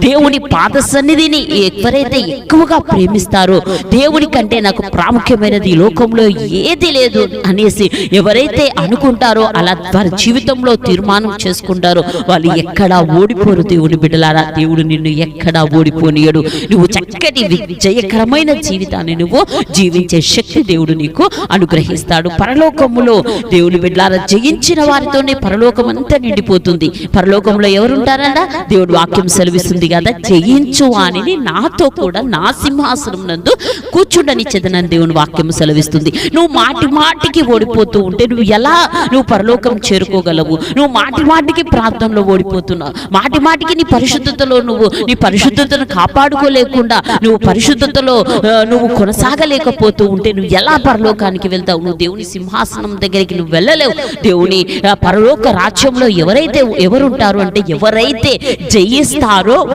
దేవుని పాద సన్నిధిని ఎవరైతే ఎక్కువగా ప్రేమిస్తారో దేవుని కంటే నాకు ప్రాముఖ్యమైనది లోకంలో ఏది లేదు అనేసి ఎవరైతే అనుకుంటారో అలా వారి జీవితంలో తీర్మానం చేసుకుంటారో వాళ్ళు ఎక్కడా ఓడిపోరు దేవుని బిడ్డలారా. దేవుడు నిన్ను ఎక్కడా ఓడిపోనీయడు. నువ్వు చక్కటి విజయకరమైన జీవితాన్ని నువ్వు జీవించే శక్తి దేవుడు నీకు అనుగ్రహిస్తాడు. పరలోకములో దేవుని బిడ్డలారా జయించిన వారితోనే పరలోకం అంతా నిండిపోతుంది. పరలోకంలో ఎవరుంటారన్నా దేవుడు వాక్యం సెలవిస్తుంది. కదా జయించు అని నాతో కూడా నా సింహాసనం నందు కూర్చుండనిచ్చేదనని దేవుని వాక్యం సెలవిస్తుంది. నువ్వు మాటి మాటికి ఓడిపోతూ ఉంటే నువ్వు ఎలా నువ్వు పరలోకం చేరుకోగలవు? నువ్వు మాటి మాటికి ప్రాంతంలో ఓడిపోతున్నావు మాటి మాటికి నీ పరిశుద్ధతలో నువ్వు నీ పరిశుద్ధతను కాపాడుకోలేకుండా నువ్వు పరిశుద్ధతలో నువ్వు కొనసాగలేకపోతూ ఉంటే నువ్వు ఎలా పరలోకానికి వెళ్తావు? నువ్వు దేవుని సింహాసనం దగ్గరికి నువ్వు వెళ్ళలేవు. దేవుని పరలోక రాజ్యంలో ఎవరైతే ఎవరుంటారు అంటే ఎవరైతే జయిస్తారో